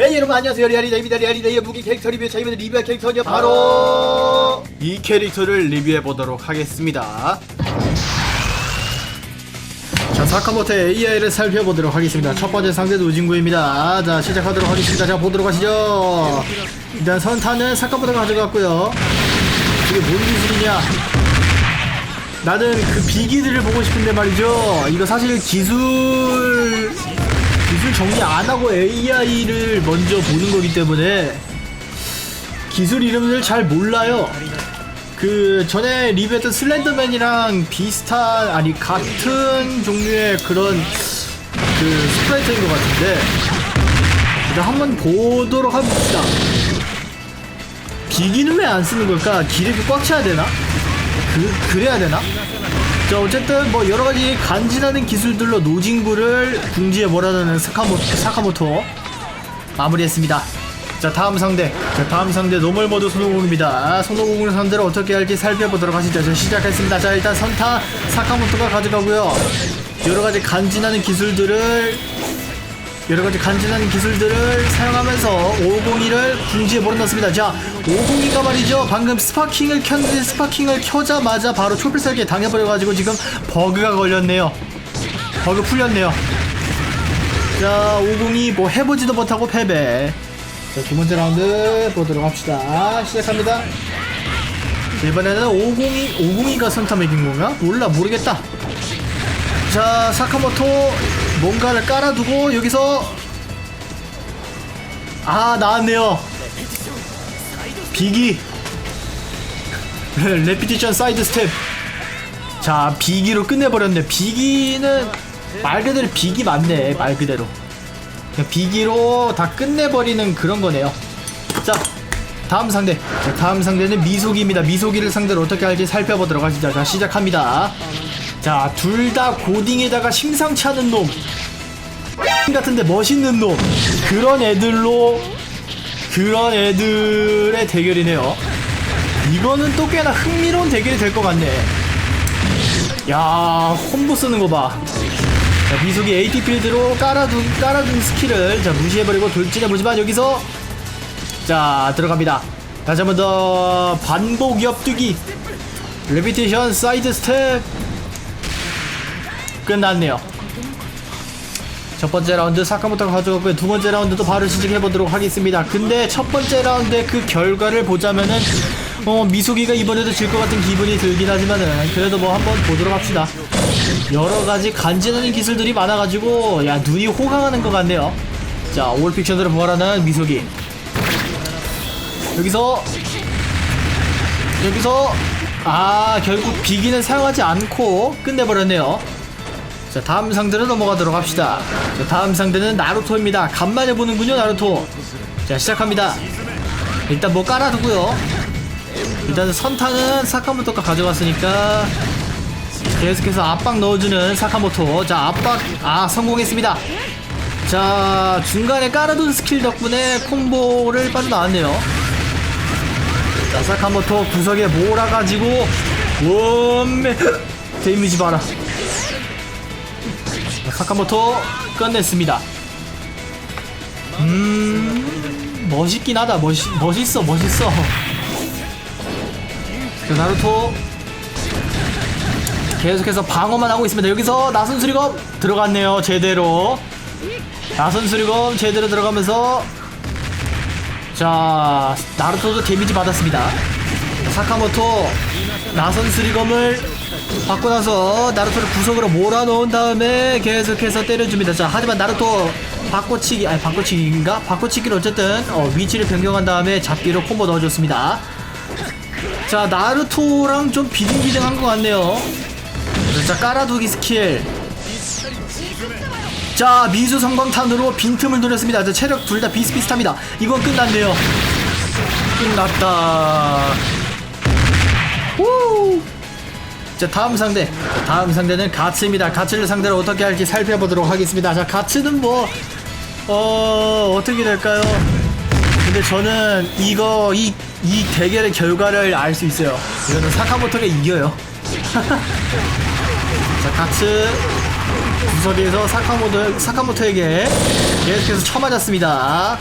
네 여러분 안녕하세요. 리아리다입니다 리아리다의 무기 캐릭터 리뷰. 자 이번에 리뷰할 캐릭터는요 바로 이 캐릭터를 리뷰해 보도록 하겠습니다. 자 사카모토의 AI를 살펴보도록 하겠습니다. 첫 번째 상대는 우진구입니다. 자 시작하도록 하겠습니다. 자 보도록 하시죠. 일단 선타는 사카모토가 가져갔고요. 이게 뭔 기술이냐? 나는 그 비기들을 보고 싶은데 말이죠. 이거 사실 기술 기술 정리 안 하고 AI를 먼저 보는 거기 때문에 기술 이름을 잘 몰라요. 그 전에 리뷰했던 슬렌더맨이랑 비슷한 아니 같은 종류의 그런 그 스프라이트인 것 같은데 일단 한번 보도록 합시다. 비기는 왜 안 쓰는 걸까? 기력이 꽉 차야 되나? 그 그래야 되나? 자 어쨌든 뭐 여러 가지 간지나는 기술들로 노진구를 궁지에 몰아넣는 사카모, 사카모토 마무리했습니다. 자 다음 상대 자 다음 상대 노멀 모드 손오공입니다. 손오공을 상대로 어떻게 할지 살펴보도록 하시죠. 자 시작했습니다. 자 일단 선타 사카모토가 가져가고요. 여러 가지 간지나는 기술들을 여러 가지 간지나는 기술들을 사용하면서 502를 궁지에 몰아넣습니다. 자, 502가 말이죠. 방금 스파킹을 켰는데 스파킹을 켜자마자 바로 초필살기에 당해버려가지고 지금 버그가 걸렸네요. 버그 풀렸네요. 자, 502뭐 해보지도 못하고 패배. 자, 두 번째 라운드 보도록 합시다. 시작합니다. 자, 이번에는 502, 502가 선타 매긴 건가? 몰라, 모르겠다. 자 사카모토 뭔가를 깔아두고 여기서 아 나왔네요 비기. 레피티션 사이드 스텝. 자 비기로 끝내버렸네. 비기는 말 그대로 비기 맞네 말 그대로. 비기로 다 끝내버리는 그런 거네요. 자 다음 상대. 자, 다음 상대는 미소기입니다. 미소기를 상대로 어떻게 할지 살펴보도록 하시죠. 자 시작합니다. 자, 둘 다 고딩에다가 심상치 않은 놈. 같은데 멋있는 놈. 그런 애들로, 그런 애들의 대결이네요. 이거는 또 꽤나 흥미로운 대결이 될 것 같네. 야, 콤보 쓰는 거 봐. 자, 미숙이 AT 필드로 깔아둔, 깔아둔 스킬을 자, 무시해버리고 돌진해보지만 여기서 자, 들어갑니다. 다시 한 번 더 반복 옆두기. 레비테이션 사이드 스텝. 끝났네요. 첫 번째 라운드 사카모토가 가져갔고요. 두 번째 라운드도 바로 시작해 보도록 하겠습니다. 근데 첫 번째 라운드의 그 결과를 보자면은 어, 미소기가 이번에도 질 것 같은 기분이 들긴 하지만은 그래도 뭐 한번 보도록 합시다. 여러 가지 간지나는 기술들이 많아가지고 야 눈이 호강하는 것 같네요. 자 올픽션으로 부활하는 미소기. 여기서 여기서 아 결국 비기는 사용하지 않고 끝내버렸네요. 자 다음 상대로 넘어가도록 합시다. 자 다음 상대는 나루토입니다. 간만에 보는군요 나루토. 자 시작합니다. 일단 뭐 깔아두고요. 일단 선타는 사카모토가 가져갔으니까 계속해서 압박 넣어주는 사카모토. 자 압박 아 성공했습니다. 자 중간에 깔아둔 스킬 덕분에 콤보를 빠져나왔네요. 자 사카모토 구석에 몰아가지고 원매 데미지 봐라 사카모토 끝냈습니다. 음 멋있긴 하다. 멋있 멋있어 멋있어. 자, 나루토 계속해서 방어만 하고 있습니다. 여기서 나선 수리검 들어갔네요. 제대로 나선 수리검 제대로 들어가면서 자 나루토도 데미지 받았습니다. 사카모토 나선 수리검을 받고 나서 나루토를 구석으로 몰아넣은 다음에 계속해서 때려줍니다. 자, 하지만 나루토 바꿔치기, 아니 바꿔치기인가? 바꿔치기를 어쨌든 어, 위치를 변경한 다음에 잡기로 콤보 넣어줬습니다. 자, 나루토랑 좀 비등비등한 것 같네요. 자, 깔아두기 스킬. 자, 미수 성광탄으로 빈틈을 노렸습니다. 자, 체력 둘 다 비슷비슷합니다. 이건 끝났네요. 끝났다. 자 다음 상대. 다음 상대는 가츠입니다. 가츠를 상대로 어떻게 할지 살펴보도록 하겠습니다. 자 가츠는 뭐 어... 어떻게 될까요? 근데 저는 이거 이, 이 대결의 결과를 알 수 있어요. 이거는 사카모토가 이겨요. 자 가츠 구석에서 사카모토, 사카모토에게 계속해서 쳐맞았습니다.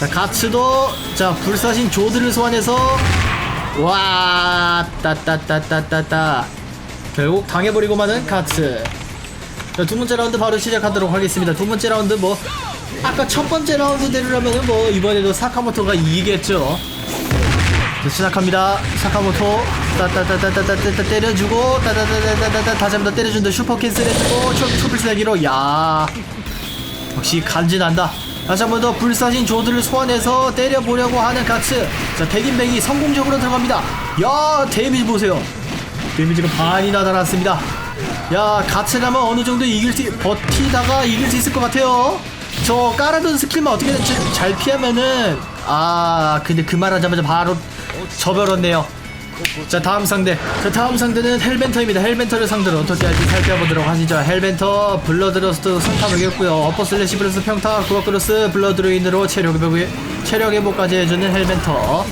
자 가츠도 자 불사신 조드를 소환해서 와 따따따따따따 결국 당해버리고 마는 가츠 자, 두 번째 라운드 바로 시작하도록 하겠습니다. 두 번째 라운드 뭐 아까 첫 번째 라운드대로라면 뭐 이번에도 사카모토가 이기겠죠. 자, 시작합니다. 사카모토 따따따따따따따 때려주고 따따따따따따 다시 한번 더 때려준다. 슈퍼 캔슬 해주고 초, 초필살기로 야 역시 간지난다. 다시 한 번 더 불사신 조드를 소환해서 때려보려고 하는 가츠. 자, 백인백이 성공적으로 들어갑니다. 야, 데미지 보세요. 데미지가 반이나 달았습니다. 야, 가츠라면 어느 정도 이길 수, 버티다가 이길 수 있을 것 같아요. 저 깔아둔 스킬만 어떻게든 잘- 잘 피하면은, 아, 근데 그 말 하자마자 바로 저별었네요. 자 다음 상대. 자 다음 상대는 헬벤터입니다. 헬벤터를 상대로 어떻게 할지 살펴보도록 하시죠. 헬벤터 블러드러스트 선타 먹였고요. 어퍼 슬래시 플러스 평타 구어크로스 블러드로인으로 체력 회복 체력 회복까지 해주는 헬벤터.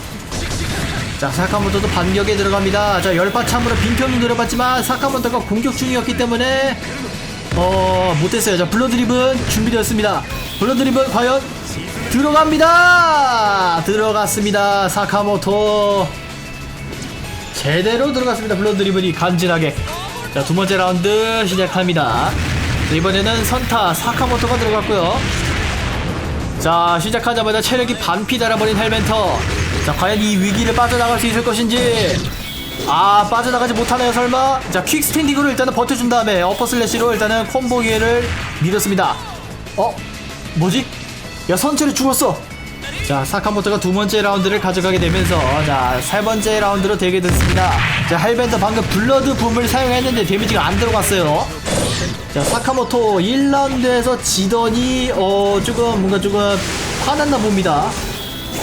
자 사카모토도 반격에 들어갑니다. 자 열파참으로 빈평이 노려봤지만 사카모토가 공격 중이었기 때문에 어 못했어요. 자 블러드립은 준비되었습니다. 블러드립은 과연 들어갑니다. 들어갔습니다. 사카모토 제대로 들어갔습니다. 블러드 리븐이 간지나게. 자, 두 번째 라운드 시작합니다. 자, 이번에는 선타 사카모토가 들어갔고요. 자, 시작하자마자 체력이 반피 달아버린 헬멘터. 자, 과연 이 위기를 빠져나갈 수 있을 것인지. 아, 빠져나가지 못하네요, 설마? 자, 퀵 스탠딩으로 일단은 버텨준 다음에 어퍼 슬래시로 일단은 콤보 기회를 밀었습니다. 어? 뭐지? 야, 선체를 죽었어! 자 사카모토가 두 번째 라운드를 가져가게 되면서 자 세 번째 라운드로 되게 됐습니다. 자 헬벤더 방금 블러드 붐을 사용했는데 데미지가 안 들어갔어요. 자 사카모토 1라운드에서 지더니 어 조금 뭔가 조금 화났나 봅니다.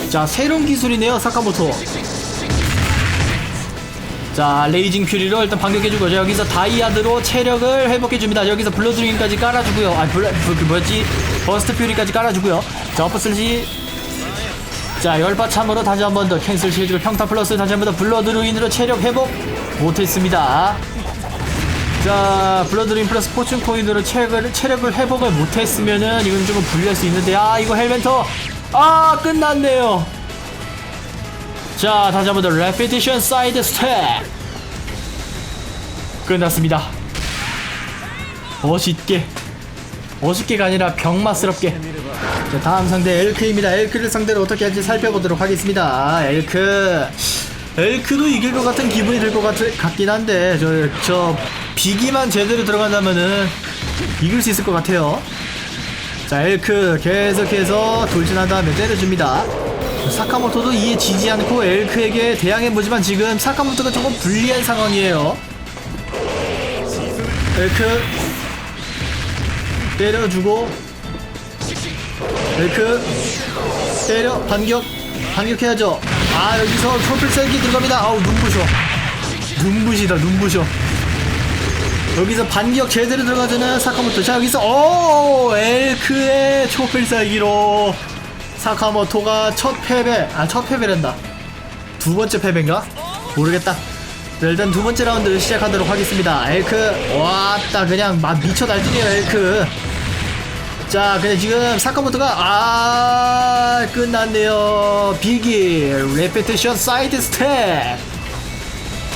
자 새로운 기술이네요 사카모토. 자 레이징 퓨리로 일단 반격해주고 자, 여기서 다이아드로 체력을 회복해줍니다. 여기서 블러드링까지 깔아주고요. 아 블러 그, 그 뭐였지? 버스트 퓨리까지 깔아주고요. 자 어퍼슬시 자 열바참으로 다시 한 번 더 캔슬 실드로 평타 플러스 다시 한 번 더 블러드 루인으로 체력 회복 못했습니다. 자 블러드 루인 플러스 포춘 코인으로 체력을, 체력을 회복을 못했으면은 이건 조금 불리할 수 있는데 아 이거 헬멘터. 아 끝났네요. 자 다시 한 번 더 레피티션 사이드 스텝. 끝났습니다. 멋있게. 멋있게가 아니라 병맛스럽게 자, 다음 상대 엘크입니다. 엘크를 상대로 어떻게 할지 살펴보도록 하겠습니다. 엘크. 엘크도 이길 것 같은 기분이 들 것 같긴 한데, 저, 저, 비기만 제대로 들어간다면은 이길 수 있을 것 같아요. 자, 엘크 계속해서 돌진한 다음에 때려줍니다. 사카모토도 이에 지지 않고 엘크에게 대항해보지만 지금 사카모토가 조금 불리한 상황이에요. 엘크 때려주고 벨크. 때려 반격. 반격해야죠. 아 여기서 트로플셀기 들어갑니다. 아우 눈부셔. 눈부시다 눈부셔. 여기서 반격 제대로 들어가잖아 사카모토. 자 여기서 오! 엘크의 초필살기로 사카모토가 첫 패배. 아 첫 패배란다. 두 번째 패배인가? 모르겠다. 자, 일단 두 번째 라운드 시작하도록 하겠습니다. 엘크. 왔다 그냥 막 미쳐 날뛰네요 엘크 자, 근데 지금 사카모토가 아 끝났네요. 비기 레페티션 사이드 스텝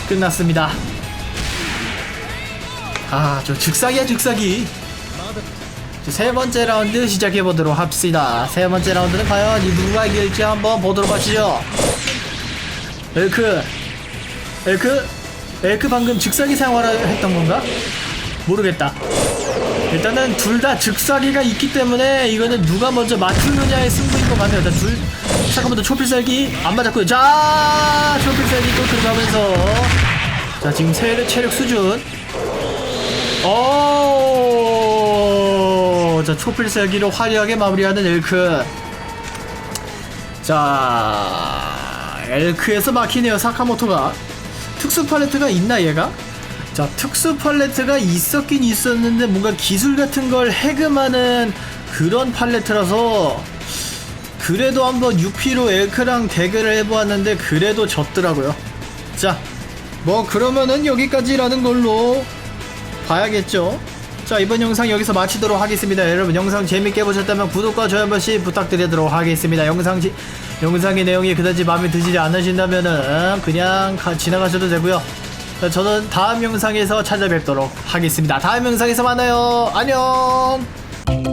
끝났습니다. 아, 저 즉사기야 즉사기. 자, 세 번째 라운드 시작해 보도록 합시다. 세 번째 라운드는 과연 이 누가 이길지 한번 보도록 하시죠. 엘크, 엘크, 엘크 방금 즉사기 사용하라 했던 건가? 모르겠다. 일단은 둘 다 즉사기가 있기 때문에 이거는 누가 먼저 맞추느냐의 승부인 것 같네요. 일단 둘 잠깐만 더 초필살기 안 맞았고요. 자 초필살기 또 들어가면서 자 지금 체력, 체력 수준 오자 초필살기로 화려하게 마무리하는 엘크 자 엘크에서 막히네요 사카모토가 특수 팔레트가 있나 얘가? 자 특수 팔레트가 있었긴 있었는데 뭔가 기술 같은 걸 해금하는 그런 팔레트라서 그래도 한번 6피로 엘크랑 대결을 해보았는데 그래도 졌더라고요. 자 뭐 그러면은 여기까지라는 걸로 봐야겠죠? 자 이번 영상 여기서 마치도록 하겠습니다. 여러분 영상 재밌게 보셨다면 구독과 좋아요 한 번씩 부탁드리도록 하겠습니다. 영상 지, 영상의 내용이 그다지 마음에 드시지 않으신다면은 그냥 가, 지나가셔도 되고요. 저는 다음 영상에서 찾아뵙도록 하겠습니다. 다음 영상에서 만나요. 안녕.